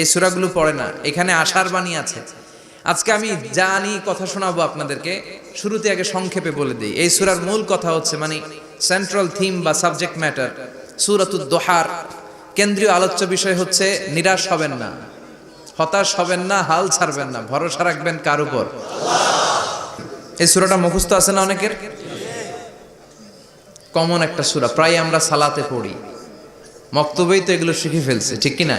এই সুরাগুলো পড়ে না, এখানে আশার বাণী আছে। আজকে আমি জানি কথা শোনাবো আপনাদেরকে, শুরুতে আগে সংক্ষেপে বলে দিই। এই সুরার মূল কথা হচ্ছে মানে সেন্ট্রাল থিম বা সাবজেক্ট ম্যাটার সুরাতুদ দোহার। কেন্দ্রীয় আলোচ্য বিষয় হচ্ছে, নিরাশ হবেন না, হতাশ হবেন না, হাল ছাড়বেন না, ভরসা রাখবেন কার উপর? এই সুরাটা মুখস্থ আছে না অনেকের? কমন একটা সুরা, প্রায় আমরা সালাতে পড়ি। মক্তবেই তো এগুলো শিখে ফেলছে, ঠিক কি না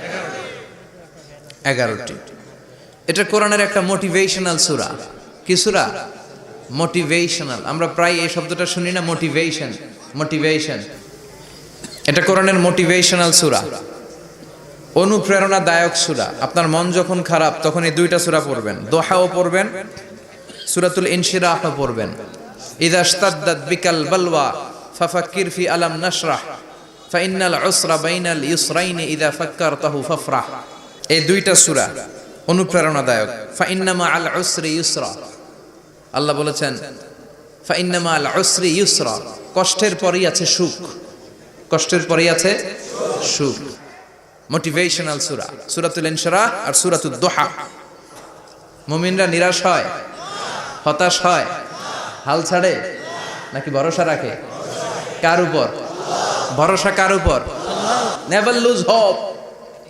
এগারোটি। এটা কোরআনের একটা মোটিভেশনাল সুরা। কি সুরা? মোটিভেশনাল আমরা প্রায় এই শব্দটা শুনি না মোটিভেশন মোটিভেশন এটা কোরআনের মোটিভেশনাল সুরা। অনুপ্রেরণাদায়ক সুরা। আপনার মন যখন খারাপ, তখন এই দুইটা সুরা পড়বেন। দোহাও পড়বেন, সুরাতুল ইনশিরাহও পড়বেন। ইদা ইশতাদ্দাত বিকাল বালওয়া, ফাফাক্কির ফি আলাম নাশরাহ, ফাইন্নাল উসরা বাইনাল ইউসরাইনি ইদা ফাক্কারতাহু ফাফরাহ। এই দুইটা সুরা অনুপ্রেরণাদায়ক। ফাইন্নামা আল উসরি ইউসরা। আল্লাহ বলেছেন ফাইন্নামা আল উসরি ইউসরা। কষ্টের পরেই আছে সুখ। কষ্টের পরেই আছে সুখ। মোটিভেশনাল সূরা, সূরাতুল ইনশিরাহ আর সূরাতুদ দোহা। মুমিনরা নিরাশ হয়, হতাশ হয়, হাল ছাড়ে, নাকি ভরসা রাখে? কার উপর? ভরসা কার উপর? Never lose hope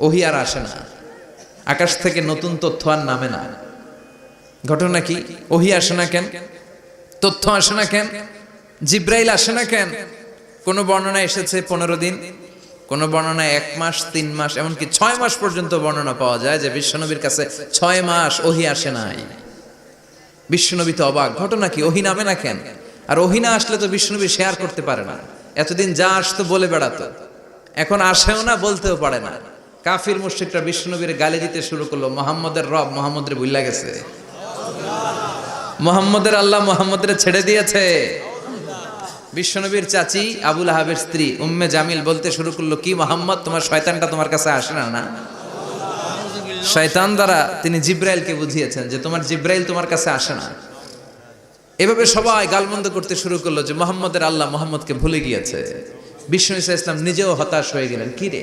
ওহি আর আসে না। আকাশ থেকে নতুন তথ্য আর নামে না। ঘটনা কি? ওহি আসে না কেন? তথ্য আসে না কেন? জিব্রাইল আসে না কেন? কোনো বর্ণনা এসেছে পনেরো দিন? কোনো বর্ণনায় এক মাস, তিন মাস, এমনকি ছয় মাস পর্যন্ত বর্ণনা পাওয়া যায় যে বিশ্বনবীর কাছে ছয় মাস ওহি আসে নাই। বিশ্বনবী তো অবাক। ঘটনা কি? ওহি নামে না কেন? আর ওহি না আসলে তো বিশ্বনবী শেয়ার করতে পারে না। এতদিন যা আসতো বলে বেড়াতো। এখন আসেও না, বলতেও পারে না। কাফির মুশ্রিকরা বিশ্বনবীর গালি দিতে শুরু করল, মোহাম্মদের রব মোহাম্মদের বুল্লা গেছে। মোহাম্মদের আল্লাহ মোহাম্মদের ছেড়ে দিয়েছে। বিশ্বনবীর চাচি আবুল আহাবের স্ত্রী উম্মে জামিল বলতে শুরু করল, কি মোহাম্মদ, তোমার শয়তানটা তোমার কাছে আসে না না? শয়তান দ্বারা তিনি জিব্রাইলকে বুঝিয়েছেন যে তোমার জিব্রাইল তোমার কাছে আসে না। এভাবে সবাই গালমন্দ করতে শুরু করল যে, মোহাম্মদের আল্লাহ মোহাম্মদকে ভুলে গিয়েছে। বিষ্ণু ইসা ইসলাম নিজেও হতাশ হয়ে গেলেন, কি রে?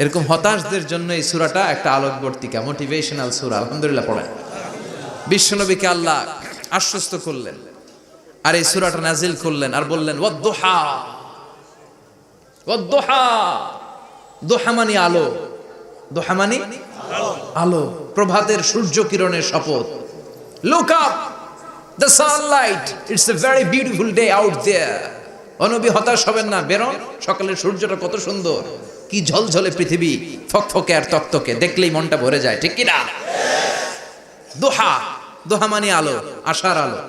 এরকম হতাশদের জন্য এই সুরাটা একটা আলোকবর্তিকা মোটিভেশনাল সুরা, আলহামদুলিল্লাহ পড়েন। বিশ্বনবীকে আল্লাহ আশ্বস্ত করলেন, আর এই সুরাটা নাজিল করলেন, আর বললেন, ওয়াদ্দোহা ওয়াদ্দোহা, দোহা মানে আলো, দোহা মানে আলো, প্রভাতের সূর্য কিরণের শপথ look up the sunlight it's a very beautiful day out there অনবী হতাশ হবেন না। বেরোন, সকালের সূর্যটা কত সুন্দর। কি ঝলঝলে পৃথিবী, ফকফকে আর তক্তকে, দেখলেই মনটা ভরে যায়, ঠিক কি না দোহা দোহা মানে আলো, আশার আলো,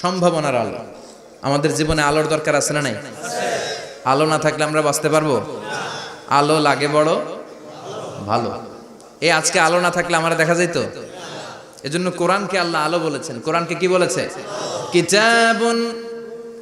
সম্ভাবনার আলো। আমাদের জীবনে আলোর দরকার আছে না নাই? আলো না থাকলে আমরা বাঁচতে পারব? আলো লাগে বড়, ভালো। এ আজকে আলো না থাকলে আমরা দেখা যাইতো? এজন্য কোরআনকে আল্লাহ আলো বলেছেন। কোরআনকে কি বলেছে? কিতাবুন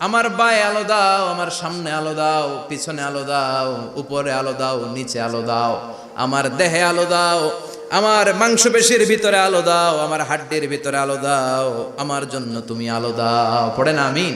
আমার বায়ে আলো দাও, আমার সামনে আলো দাও, পিছনে আলো দাও, উপরে আলো দাও, নিচে আলো দাও, আমার দেহে আলো দাও, আমার মাংসপেশির ভিতরে আলো দাও, আমার হাড্ডির ভিতরে আলো দাও, আমার জন্য তুমি আলো দাও। পড়ে না, আমিন?